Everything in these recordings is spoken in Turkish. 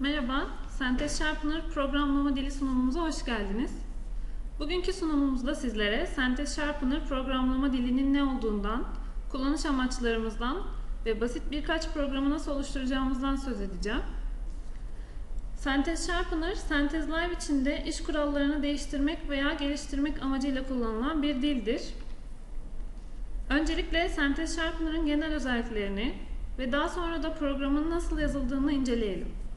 Merhaba, Sentez Sharpener programlama dili sunumumuza hoş geldiniz. Bugünkü sunumumuzda sizlere Sentez Sharpener programlama dilinin ne olduğundan, kullanış amaçlarımızdan ve basit birkaç programı nasıl oluşturacağımızdan söz edeceğim. Sentez Sharpener, Sentez Live içinde iş kurallarını değiştirmek veya geliştirmek amacıyla kullanılan bir dildir. Öncelikle Sentez Sharpener'ın genel özelliklerini ve daha sonra da programın nasıl yazıldığını inceleyelim.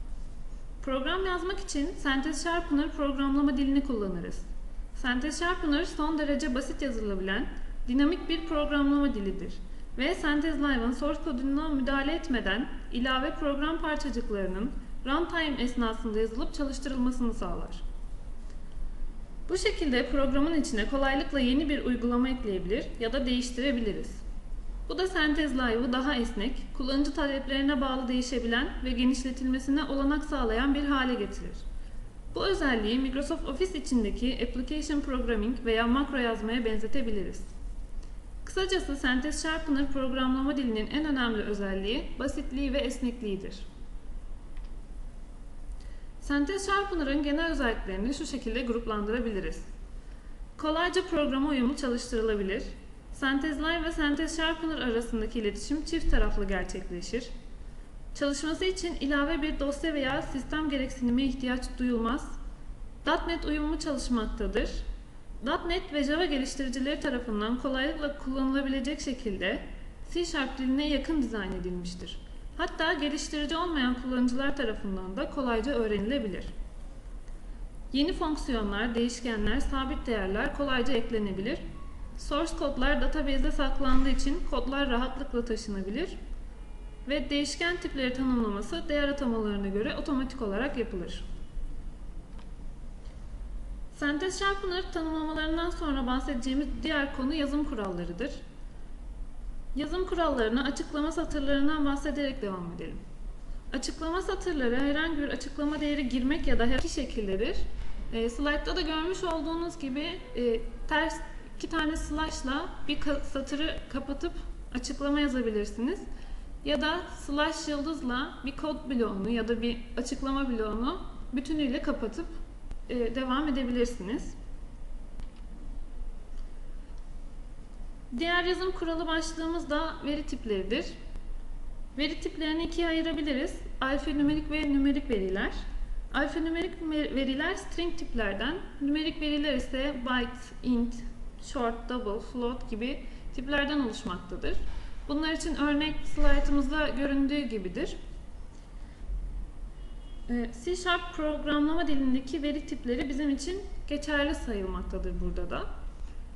Program yazmak için Sentez Sharpener programlama dilini kullanırız. Sentez Sharpener son derece basit yazılabilen, dinamik bir programlama dilidir ve Sentez Live'ın source koduna müdahale etmeden ilave program parçacıklarının runtime esnasında yazılıp çalıştırılmasını sağlar. Bu şekilde programın içine kolaylıkla yeni bir uygulama ekleyebilir ya da değiştirebiliriz. Bu da Sentez Live'ı daha esnek, kullanıcı taleplerine bağlı değişebilen ve genişletilmesine olanak sağlayan bir hale getirir. Bu özelliği Microsoft Office içindeki Application Programming veya makro yazmaya benzetebiliriz. Kısacası Sentez Sharpener programlama dilinin en önemli özelliği basitliği ve esnekliğidir. Sentez Sharpener'ın genel özelliklerini şu şekilde gruplandırabiliriz. Kolayca programa uyumlu çalıştırılabilir, Sentez Live ve Sentez Sharpener arasındaki iletişim çift taraflı gerçekleşir. Çalışması için ilave bir dosya veya sistem gereksinime ihtiyaç duyulmaz. .NET uyumlu çalışmaktadır. .NET ve Java geliştiricileri tarafından kolaylıkla kullanılabilecek şekilde C Sharp diline yakın dizayn edilmiştir. Hatta geliştirici olmayan kullanıcılar tarafından da kolayca öğrenilebilir. Yeni fonksiyonlar, değişkenler, sabit değerler kolayca eklenebilir Source kodlar database'de saklandığı için kodlar rahatlıkla taşınabilir ve değişken tipleri tanımlaması değer atamalarına göre otomatik olarak yapılır. Sentez Sharpener tanımlamalarından sonra bahsedeceğimiz diğer konu yazım kurallarıdır. Yazım kurallarını açıklama satırlarından bahsederek devam edelim. Açıklama satırları herhangi bir açıklama değeri girmek ya da her iki şekildedir. E, slide'da da görmüş olduğunuz gibi e, ters iki tane slash'la bir satırı kapatıp açıklama yazabilirsiniz. Ya da slash yıldızla bir kod bloğunu ya da bir açıklama bloğunu bütünüyle kapatıp e, devam edebilirsiniz. Diğer yazım kuralı başlığımız da veri tipleridir. Veri tiplerini ikiye ayırabiliriz. Alfanümerik ve nümerik veriler. Alfanümerik veriler string tiplerden, nümerik veriler ise byte, int, short, double, float gibi tiplerden oluşmaktadır. Bunlar için örnek slaytımızda göründüğü gibidir. Ee, C Sharp programlama dilindeki veri tipleri bizim için geçerli sayılmaktadır burada da.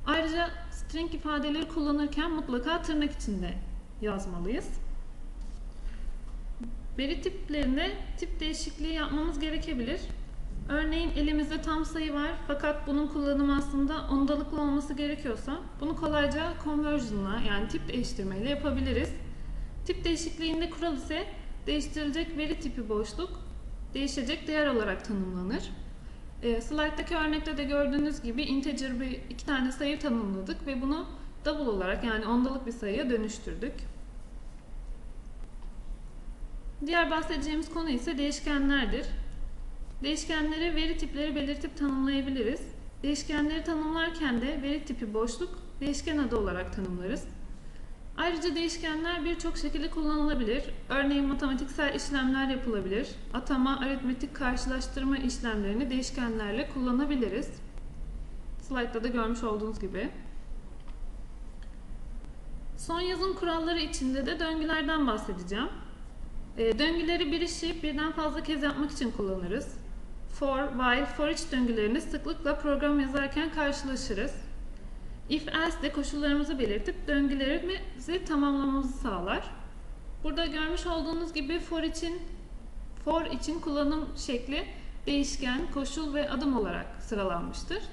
Ayrıca string ifadeleri kullanırken mutlaka tırnak içinde yazmalıyız. Veri tiplerinde tip değişikliği yapmamız gerekebilir. Örneğin elimizde tam sayı var fakat bunun kullanımı aslında ondalıklı olması gerekiyorsa bunu kolayca conversion'la yani tip değiştirmeyle yapabiliriz. Tip değişikliğinde kural ise değiştirilecek veri tipi boşluk değişecek değer olarak tanımlanır. E, slide'daki örnekte de gördüğünüz gibi integer bir iki tane sayı tanımladık ve bunu double olarak yani ondalık bir sayıya dönüştürdük. Diğer bahsedeceğimiz konu ise değişkenlerdir. Değişkenleri veri tipleri belirtip tanımlayabiliriz. Değişkenleri tanımlarken de veri tipi boşluk, değişken adı olarak tanımlarız. Ayrıca değişkenler birçok şekilde kullanılabilir. Örneğin matematiksel işlemler yapılabilir. Atama, aritmetik karşılaştırma işlemlerini değişkenlerle kullanabiliriz. Slide'da da görmüş olduğunuz gibi. Son yazım kuralları içinde de döngülerden bahsedeceğim. Ee, döngüleri bir işi birden fazla kez yapmak için kullanırız for, while, for each döngülerini sıklıkla program yazarken karşılaşırız. If, else de koşullarımızı belirtip döngülerimizi tamamlamamızı sağlar. Burada görmüş olduğunuz gibi for için for için kullanım şekli değişken, koşul ve adım olarak sıralanmıştır.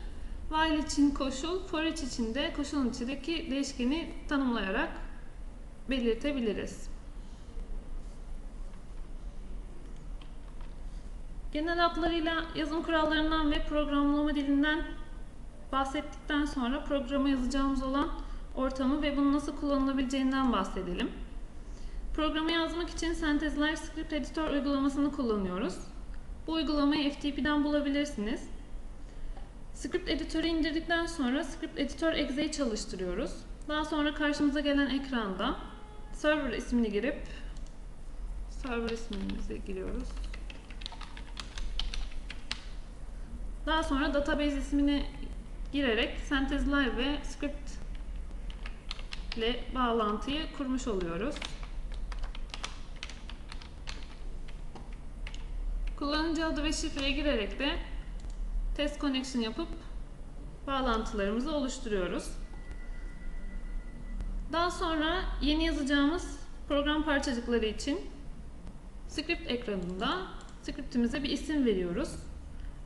While için koşul, for each için de koşulun içindeki değişkeni tanımlayarak belirtebiliriz. Genel hatlarıyla yazım kurallarından ve programlama dilinden bahsettikten sonra programa yazacağımız olan ortamı ve bunu nasıl kullanılabileceğinden bahsedelim. Programı yazmak için Synthesizer Script Editor uygulamasını kullanıyoruz. Bu uygulamayı FTP'den bulabilirsiniz. Script editörü indirdikten sonra Script Editor Exe'yi çalıştırıyoruz. Daha sonra karşımıza gelen ekranda server ismini girip server ismimizi giriyoruz. Daha sonra database ismini girerek Synthese Live ve Script ile bağlantıyı kurmuş oluyoruz. Kullanıcı adı ve şifreye girerek de test connection yapıp bağlantılarımızı oluşturuyoruz. Daha sonra yeni yazacağımız program parçacıkları için script ekranında scriptimize bir isim veriyoruz.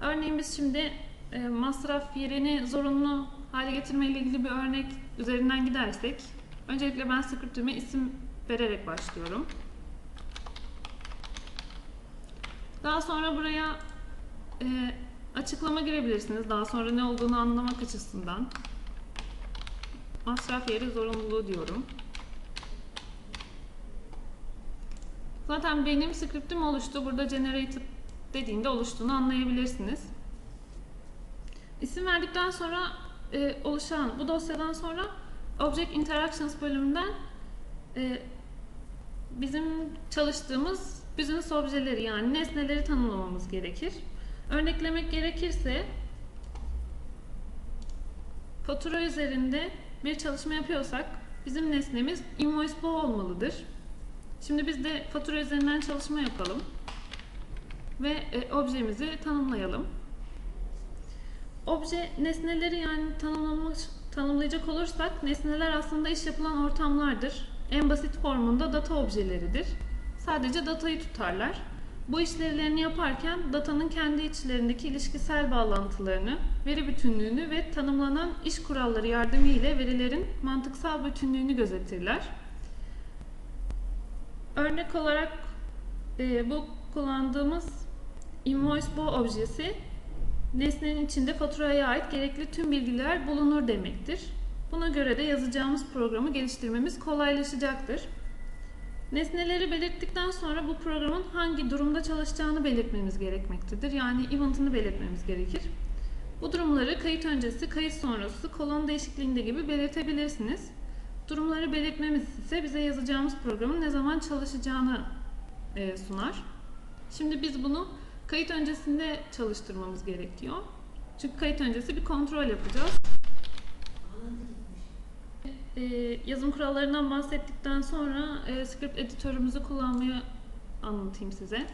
Örneğin biz şimdi e, masraf yerini zorunlu hale getirme ile ilgili bir örnek üzerinden gidersek öncelikle ben scriptime isim vererek başlıyorum. Daha sonra buraya e, açıklama girebilirsiniz. Daha sonra ne olduğunu anlamak açısından. Masraf yeri zorunluluğu diyorum. Zaten benim scriptim oluştu. Burada generated dediğinde oluştuğunu anlayabilirsiniz. İsim verdikten sonra e, oluşan bu dosyadan sonra Object Interactions bölümünden e, bizim çalıştığımız business objeleri yani nesneleri tanımlamamız gerekir. Örneklemek gerekirse fatura üzerinde bir çalışma yapıyorsak bizim nesnemiz invoice bu olmalıdır. Şimdi biz de fatura üzerinden çalışma yapalım ve e, objemizi tanımlayalım. Obje nesneleri yani tanımlamak, tanımlayacak olursak nesneler aslında iş yapılan ortamlardır. En basit formunda data objeleridir. Sadece datayı tutarlar. Bu işlevlerini yaparken datanın kendi içlerindeki ilişkisel bağlantılarını, veri bütünlüğünü ve tanımlanan iş kuralları yardımı ile verilerin mantıksal bütünlüğünü gözetirler. Örnek olarak e, bu kullandığımız invoice bo objesi nesnenin içinde faturaya ait gerekli tüm bilgiler bulunur demektir. Buna göre de yazacağımız programı geliştirmemiz kolaylaşacaktır. Nesneleri belirttikten sonra bu programın hangi durumda çalışacağını belirtmemiz gerekmektedir. Yani event'ını belirtmemiz gerekir. Bu durumları kayıt öncesi, kayıt sonrası, kolon değişikliğinde gibi belirtebilirsiniz. Durumları belirtmemiz ise bize yazacağımız programın ne zaman çalışacağını e, sunar. Şimdi biz bunu kayıt öncesinde çalıştırmamız gerekiyor. Çünkü kayıt öncesi bir kontrol yapacağız. E, yazım kurallarından bahsettikten sonra e, script editörümüzü kullanmayı anlatayım size.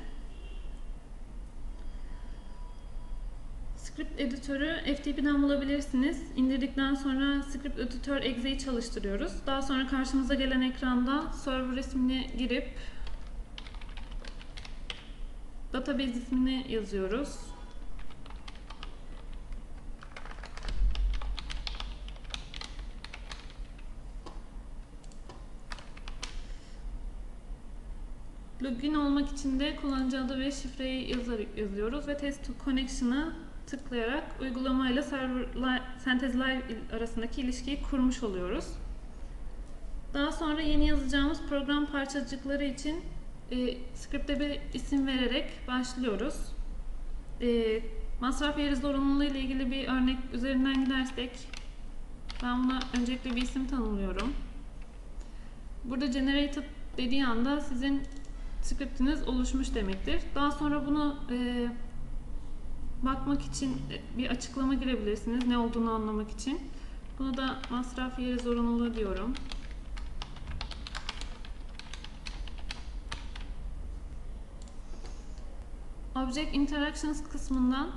Script editörü FTP'den bulabilirsiniz. İndirdikten sonra script editör exe'yi çalıştırıyoruz. Daha sonra karşımıza gelen ekranda server ismini girip database ismini yazıyoruz. Login olmak için de kullanıcı adı ve şifreyi yazıyoruz ve test connection'a tıklayarak uygulamayla server Synthese Live arasındaki ilişkiyi kurmuş oluyoruz. Daha sonra yeni yazacağımız program parçacıkları için e, script'e bir isim vererek başlıyoruz. E, masraf yeri zorunluluğu ile ilgili bir örnek üzerinden gidersek ben buna öncelikle bir isim tanımlıyorum. Burada generated dediği anda sizin scriptiniz oluşmuş demektir. Daha sonra bunu e, bakmak için bir açıklama girebilirsiniz ne olduğunu anlamak için. Bunu da masraf yeri zorunluluğu diyorum. Object Interactions kısmından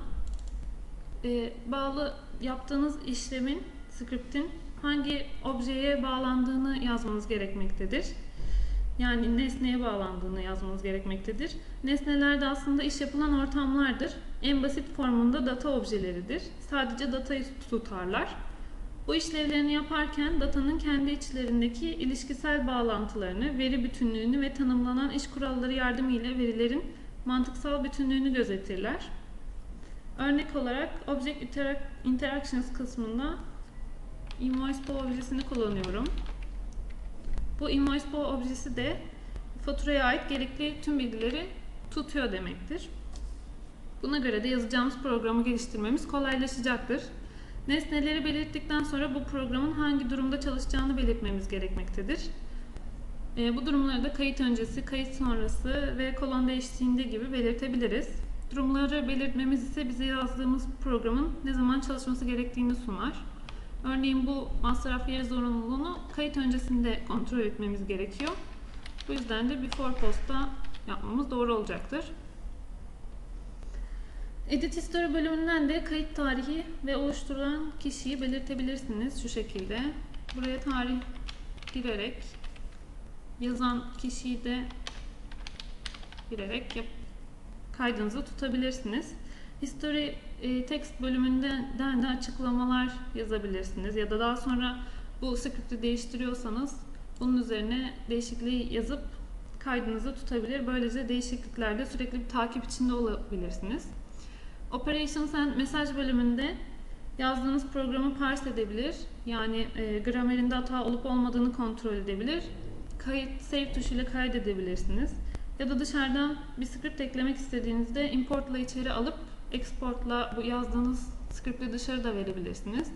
e, bağlı yaptığınız işlemin, script'in hangi objeye bağlandığını yazmanız gerekmektedir. Yani nesneye bağlandığını yazmanız gerekmektedir. Nesneler de aslında iş yapılan ortamlardır. En basit formunda data objeleridir. Sadece datayı tutarlar. Bu işlevlerini yaparken datanın kendi içlerindeki ilişkisel bağlantılarını, veri bütünlüğünü ve tanımlanan iş kuralları yardımıyla verilerin mantıksal bütünlüğünü gözetirler. Örnek olarak Object Interactions kısmında invoice objesini kullanıyorum. Bu invoice objesi de faturaya ait gerekli tüm bilgileri tutuyor demektir. Buna göre de yazacağımız programı geliştirmemiz kolaylaşacaktır. Nesneleri belirttikten sonra bu programın hangi durumda çalışacağını belirtmemiz gerekmektedir. E, bu durumları da kayıt öncesi, kayıt sonrası ve kolon değiştiğinde gibi belirtebiliriz. Durumları belirtmemiz ise bize yazdığımız programın ne zaman çalışması gerektiğini sunar. Örneğin bu masraf yeri zorunluluğunu kayıt öncesinde kontrol etmemiz gerekiyor. Bu yüzden de before post'ta yapmamız doğru olacaktır. Edit History bölümünden de kayıt tarihi ve oluşturulan kişiyi belirtebilirsiniz şu şekilde. Buraya tarih girerek yazan kişiyi de girerek yap kaydınızı tutabilirsiniz. History e, text bölümünden de açıklamalar yazabilirsiniz ya da daha sonra bu script'i değiştiriyorsanız bunun üzerine değişikliği yazıp kaydınızı tutabilir. Böylece değişikliklerde sürekli bir takip içinde olabilirsiniz. Operations and Message bölümünde yazdığınız programı parse edebilir. Yani e, gramerinde hata olup olmadığını kontrol edebilir. Kayıt, save tuşuyla kaydedebilirsiniz. Ya da dışarıdan bir script eklemek istediğinizde importla içeri alıp exportla bu yazdığınız script'i dışarı da verebilirsiniz.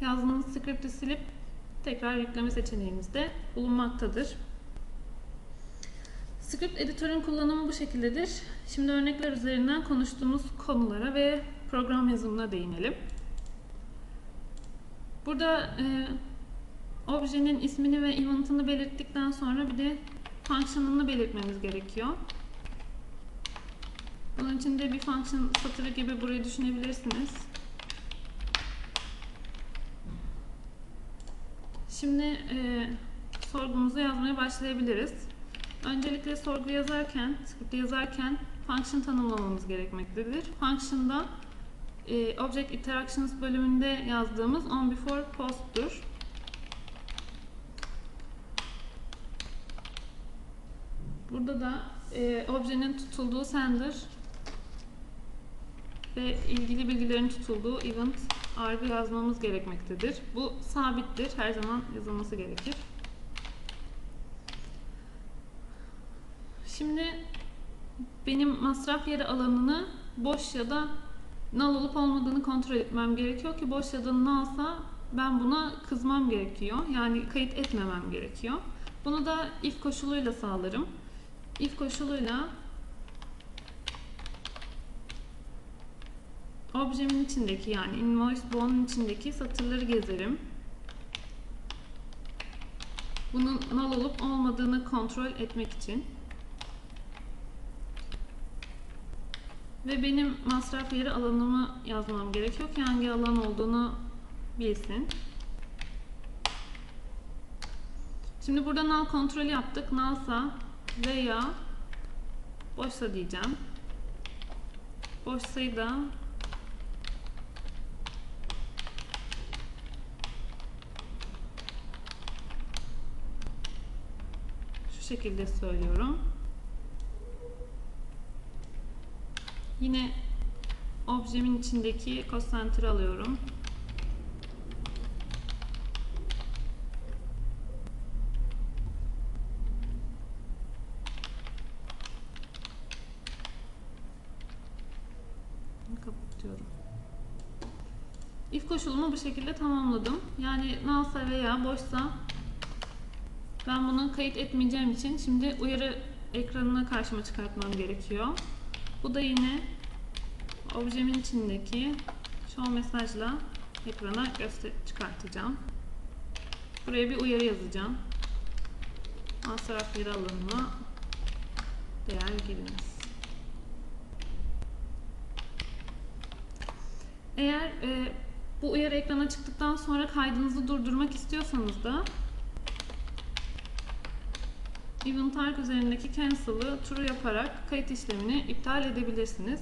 Yazdığınız script'i silip tekrar yükleme seçeneğiniz de bulunmaktadır. Script editörün kullanımı bu şekildedir. Şimdi örnekler üzerinden konuştuğumuz konulara ve program yazımına değinelim. Burada e, objenin ismini ve event'ını belirttikten sonra bir de function'ını belirtmemiz gerekiyor. Bunun için de bir function satırı gibi burayı düşünebilirsiniz. Şimdi e, sorgumuzu yazmaya başlayabiliriz. Öncelikle sorgu yazarken, script yazarken function tanımlamamız gerekmektedir. Function'da e, Object Interactions bölümünde yazdığımız on before post'tur. Burada da e, objenin tutulduğu sender ve ilgili bilgilerin tutulduğu event argı yazmamız gerekmektedir. Bu sabittir. Her zaman yazılması gerekir. Şimdi benim masraf yeri alanını boş ya da null olup olmadığını kontrol etmem gerekiyor ki boş ya da nullsa ben buna kızmam gerekiyor. Yani kayıt etmemem gerekiyor. Bunu da if koşuluyla sağlarım. If koşuluyla objemin içindeki yani invoice bon'un içindeki satırları gezerim. Bunun null olup olmadığını kontrol etmek için. Ve benim masraf yeri alanımı yazmam gerekiyor ki hangi alan olduğunu bilsin. Şimdi burada null kontrolü yaptık. Nullsa veya boşsa diyeceğim. Boşsayı da şu şekilde söylüyorum. Yine objemin içindeki center alıyorum. Koşulumu bu şekilde tamamladım. Yani nullsa veya boşsa ben bunu kayıt etmeyeceğim için şimdi uyarı ekranına karşıma çıkartmam gerekiyor. Bu da yine objemin içindeki show mesajla ekrana göster çıkartacağım. Buraya bir uyarı yazacağım. Masraf yeri alanına değer giriniz. Eğer e, bu uyarı ekrana çıktıktan sonra kaydınızı durdurmak istiyorsanız da Event Arc üzerindeki cancel'ı true yaparak kayıt işlemini iptal edebilirsiniz.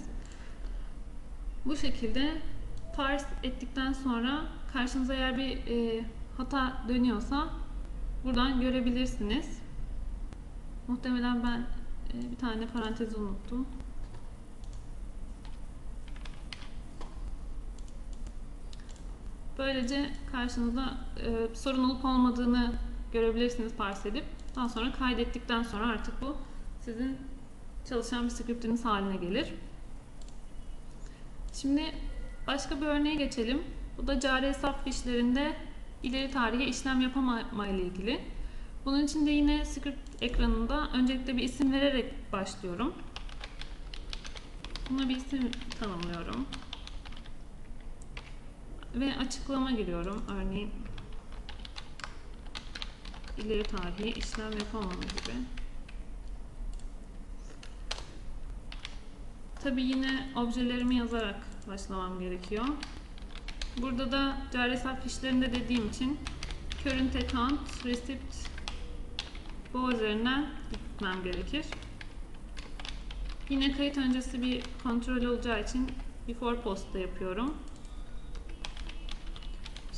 Bu şekilde parse ettikten sonra karşınıza eğer bir e, hata dönüyorsa buradan görebilirsiniz. Muhtemelen ben e, bir tane parantezi unuttum. Böylece karşınızda e, sorun olup olmadığını görebilirsiniz parse edip. Daha sonra kaydettikten sonra artık bu sizin çalışan bir scriptiniz haline gelir. Şimdi başka bir örneğe geçelim. Bu da cari hesap fişlerinde ileri tarihe işlem yapamama ile ilgili. Bunun için de yine script ekranında öncelikle bir isim vererek başlıyorum. Buna bir isim tanımlıyorum. Ve açıklama giriyorum. Örneğin ileri tarihi işlem yapamama gibi. Tabi yine objelerimi yazarak başlamam gerekiyor. Burada da cari hesap fişlerinde dediğim için current account receipt bu üzerinden gitmem gerekir. Yine kayıt öncesi bir kontrol olacağı için before post'ta yapıyorum.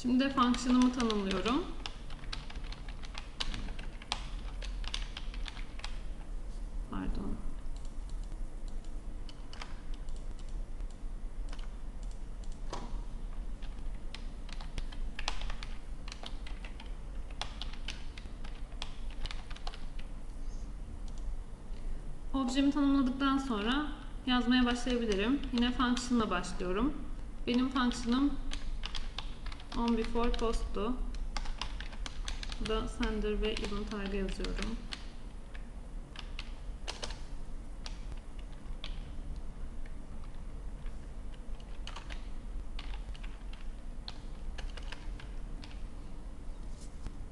Şimdi de fonksiyonımı tanımlıyorum. Pardon. Objemi tanımladıktan sonra yazmaya başlayabilirim. Yine function'la başlıyorum. Benim function'ım on before post'tu. Bu da sender ve event target yazıyorum.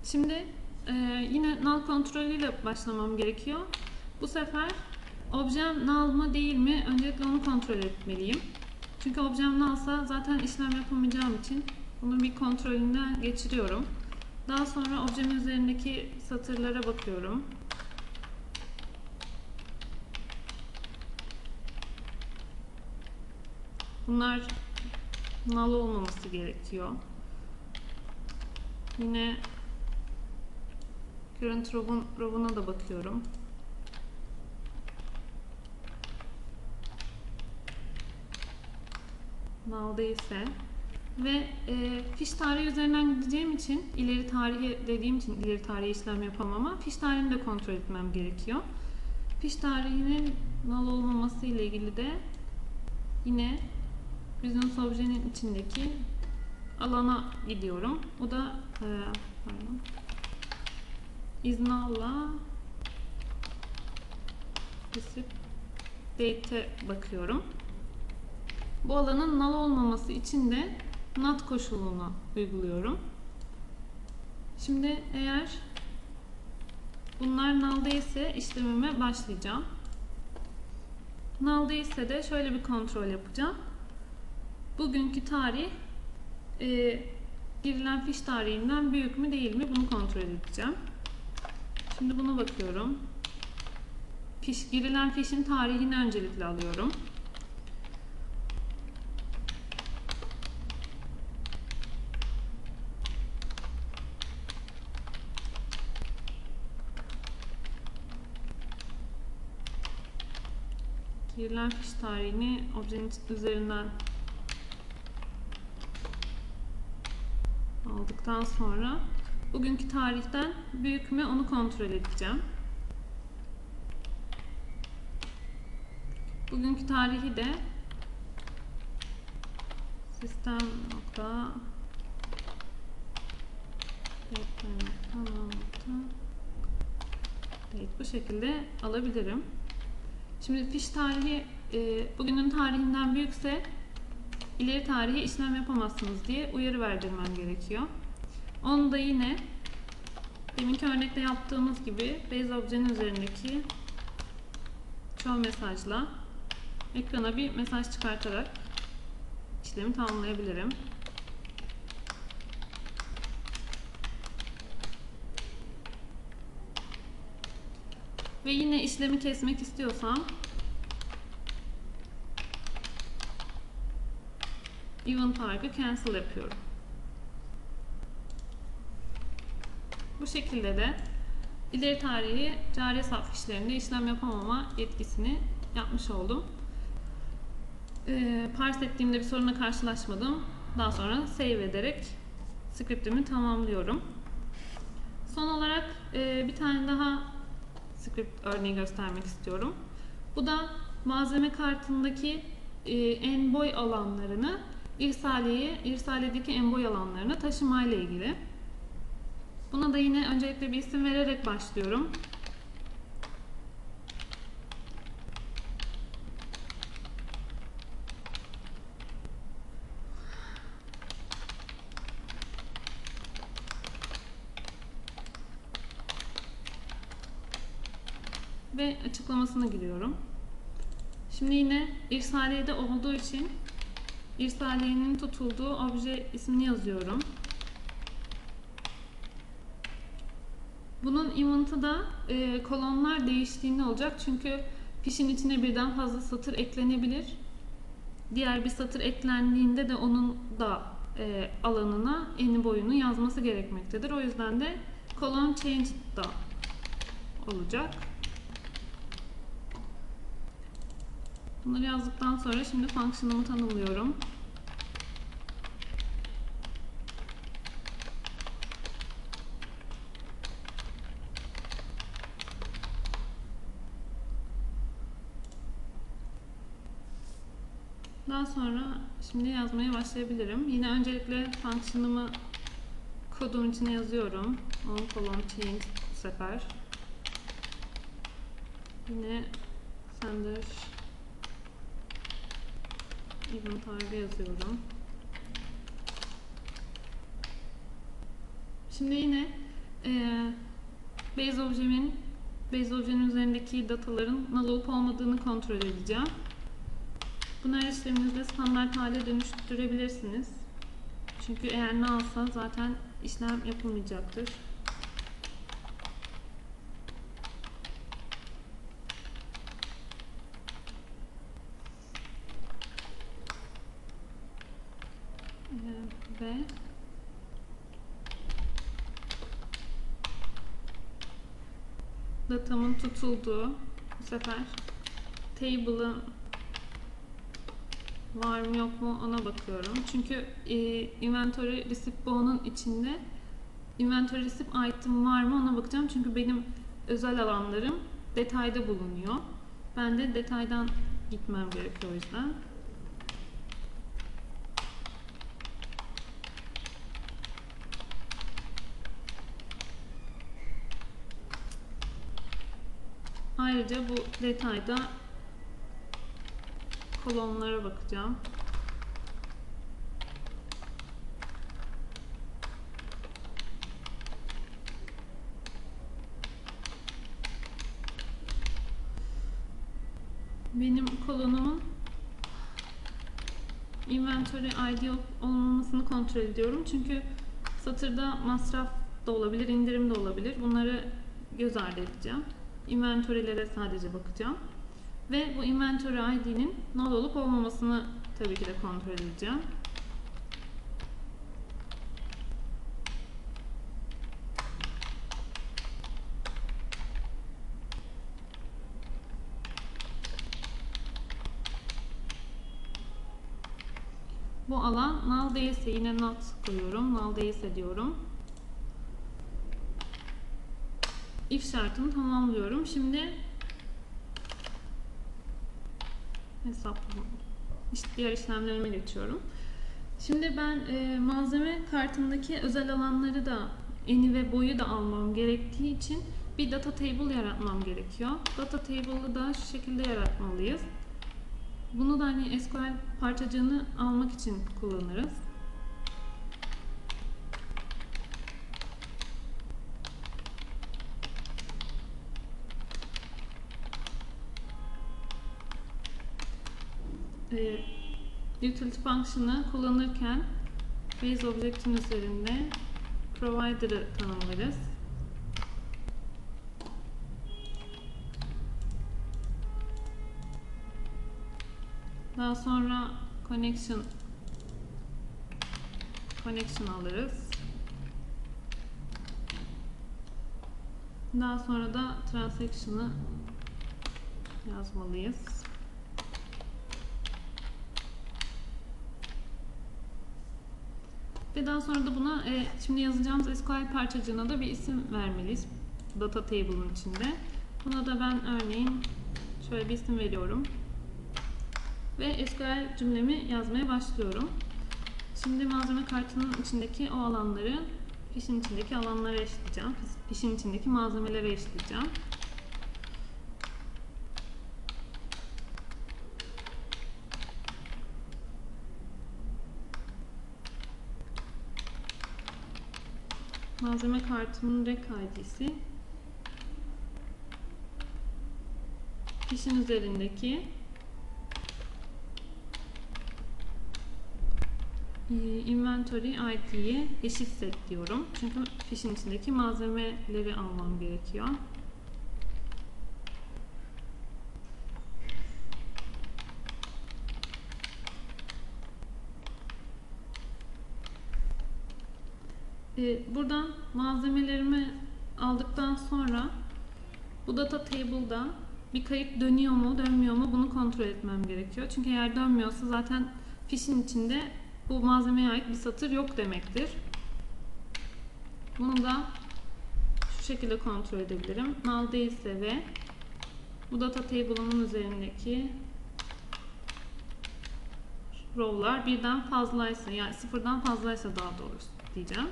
Şimdi e, yine null kontrolüyle başlamam gerekiyor. Bu sefer objem null mı değil mi öncelikle onu kontrol etmeliyim. Çünkü objem nullsa zaten işlem yapamayacağım için bunun bir kontrolünden geçiriyorum. Daha sonra objemin üzerindeki satırlara bakıyorum. Bunlar null olmaması gerekiyor. Yine current row'un, row'una da bakıyorum. null değilse ve e, fiş tarihi üzerinden gideceğim için ileri tarihi dediğim için ileri tarihi işlem yapamam ama fiş tarihini de kontrol etmem gerekiyor. Fiş tarihinin null olmaması ile ilgili de yine business objenin içindeki alana gidiyorum. O da e, pardon, is null'la receipt date'e bakıyorum. Bu alanın null olmaması için de not koşulunu uyguluyorum. Şimdi eğer bunlar null değilse işlemime başlayacağım. Null değilse de şöyle bir kontrol yapacağım. Bugünkü tarih e, girilen fiş tarihinden büyük mü değil mi bunu kontrol edeceğim. Şimdi buna bakıyorum. Fiş, girilen fişin tarihini öncelikle alıyorum. girilen fiş tarihini objenin üzerinden aldıktan sonra bugünkü tarihten büyük mü onu kontrol edeceğim. Bugünkü tarihi de sistem nokta bu şekilde alabilirim. Şimdi fiş tarihi bugünün tarihinden büyükse ileri tarihe işlem yapamazsınız diye uyarı verdirmem gerekiyor. Onu da yine deminki örnekte yaptığımız gibi base objenin üzerindeki show mesajla ekrana bir mesaj çıkartarak işlemi tamamlayabilirim. Ve yine işlemi kesmek istiyorsam event targ'ı cancel yapıyorum. Bu şekilde de ileri tarihi cari hesap fişlerinde işlem yapamama yetkisini yapmış oldum. Ee, parse ettiğimde bir soruna karşılaşmadım. Daha sonra save ederek scriptimi tamamlıyorum. Son olarak e, bir tane daha script örneği göstermek istiyorum. Bu da malzeme kartındaki e, en boy alanlarını irsaleye, irsaledeki en boy alanlarına taşımayla ilgili. Buna da yine öncelikle bir isim vererek başlıyorum. Ve açıklamasına giriyorum. Şimdi yine irsaliyede olduğu için irsaliyenin tutulduğu obje ismini yazıyorum. Bunun event'ı da e, kolonlar değiştiğinde olacak. Çünkü fişin içine birden fazla satır eklenebilir. Diğer bir satır eklendiğinde de onun da e, alanına eni boyunu yazması gerekmektedir. O yüzden de kolon change da olacak. Bunları yazdıktan sonra şimdi fonksiyonımı tanımlıyorum. Daha sonra şimdi yazmaya başlayabilirim. Yine öncelikle fonksiyonımı kodum içine yazıyorum. On colon change bu sefer. Yine sender event arg'a yazıyorum. Şimdi yine e, base objemin base objenin üzerindeki dataların null olup olmadığını kontrol edeceğim. Bunu işleminizde standart hale dönüştürebilirsiniz. Çünkü eğer ne alsa zaten işlem yapılmayacaktır. Ee, ve datamın tutulduğu bu sefer table'ın var mı yok mu ona bakıyorum. Çünkü e, inventory receipt bow'un içinde inventory receipt item var mı ona bakacağım. Çünkü benim özel alanlarım detayda bulunuyor. Ben de detaydan gitmem gerekiyor o yüzden. Ayrıca bu detayda kolonlara bakacağım. Benim kolonumun inventory ID ol- olmamasını kontrol ediyorum. Çünkü satırda masraf da olabilir, indirim de olabilir. Bunları göz ardı edeceğim. Inventory'lere sadece bakacağım. Ve bu inventory ID'nin null olup olmamasını tabii ki de kontrol edeceğim. Bu alan null değilse yine not koyuyorum. Null değilse diyorum. If şartını tamamlıyorum. Şimdi hesaplama. İşte diğer işlemlerime geçiyorum. Şimdi ben e, malzeme kartındaki özel alanları da eni ve boyu da almam gerektiği için bir data table yaratmam gerekiyor. Data table'ı da şu şekilde yaratmalıyız. Bunu da hani SQL parçacığını almak için kullanırız. e, utility function'ı kullanırken base object'in üzerinde provider'ı tanımlarız. Daha sonra connection connection alırız. Daha sonra da transaction'ı yazmalıyız. Ve daha sonra da buna e, şimdi yazacağımız SQL parçacığına da bir isim vermeliyiz. Data table'ın içinde. Buna da ben örneğin şöyle bir isim veriyorum. ve SQL cümlemi yazmaya başlıyorum. Şimdi malzeme kartının içindeki o alanları fişin içindeki alanlara eşitleyeceğim. Fişin içindeki malzemelere eşitleyeceğim. Malzeme kartımın rek ID'si fişin üzerindeki e, inventory ID'ye eşit set diyorum. Çünkü fişin içindeki malzemeleri almam gerekiyor. E, buradan malzemelerimi aldıktan sonra bu data table'da bir kayıt dönüyor mu dönmüyor mu bunu kontrol etmem gerekiyor. Çünkü eğer dönmüyorsa zaten fişin içinde bu malzemeye ait bir satır yok demektir. Bunu da şu şekilde kontrol edebilirim. Null değilse ve bu data table'ımın üzerindeki row'lar birden fazlaysa yani sıfırdan fazlaysa daha doğrusu diyeceğim.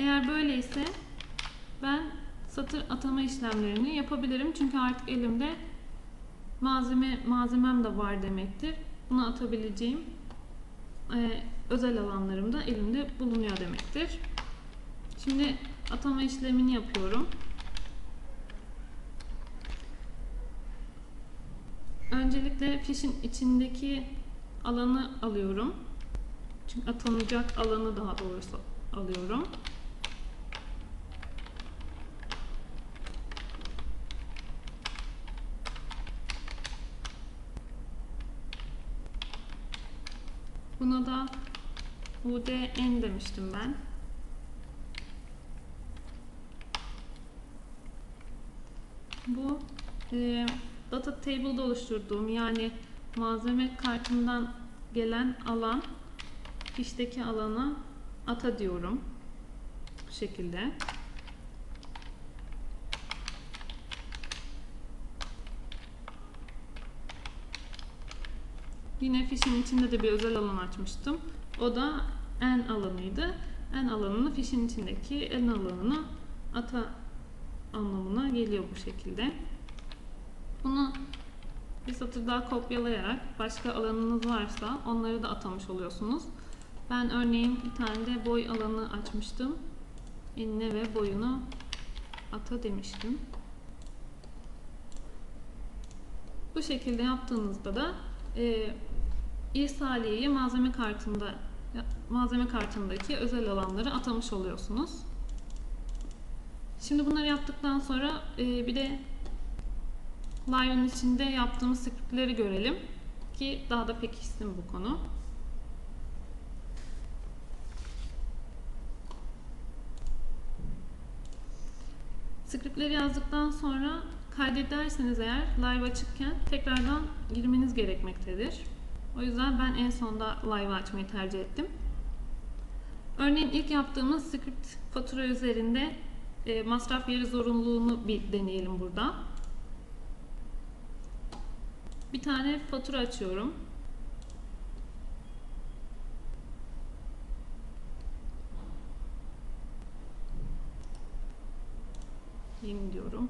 Eğer böyleyse ben satır atama işlemlerini yapabilirim. Çünkü artık elimde malzeme malzemem de var demektir. Bunu atabileceğim e, özel alanlarım da elimde bulunuyor demektir. Şimdi atama işlemini yapıyorum. Öncelikle fişin içindeki alanı alıyorum. Çünkü atanacak alanı daha doğrusu alıyorum. Buna da UDN demiştim ben. Bu e, data table'da oluşturduğum yani malzeme kartımdan gelen alan fişteki alana ata diyorum. Bu şekilde. Yine fişin içinde de bir özel alan açmıştım. O da n alanıydı. N alanını fişin içindeki n alanına ata anlamına geliyor bu şekilde. Bunu bir satır daha kopyalayarak başka alanınız varsa onları da atamış oluyorsunuz. Ben örneğin bir tane de boy alanı açmıştım. Enine ve boyunu ata demiştim. Bu şekilde yaptığınızda da e, İrsaliye'yi malzeme kartında malzeme kartındaki özel alanları atamış oluyorsunuz. Şimdi bunları yaptıktan sonra e, bir de Lion içinde yaptığımız scriptleri görelim ki daha da pekişsin bu konu. Scriptleri yazdıktan sonra kaydederseniz eğer live açıkken tekrardan girmeniz gerekmektedir. O yüzden ben en sonda live açmayı tercih ettim. Örneğin ilk yaptığımız script fatura üzerinde e, masraf yeri zorunluluğunu bir deneyelim burada. Bir tane fatura açıyorum. Yeni diyorum.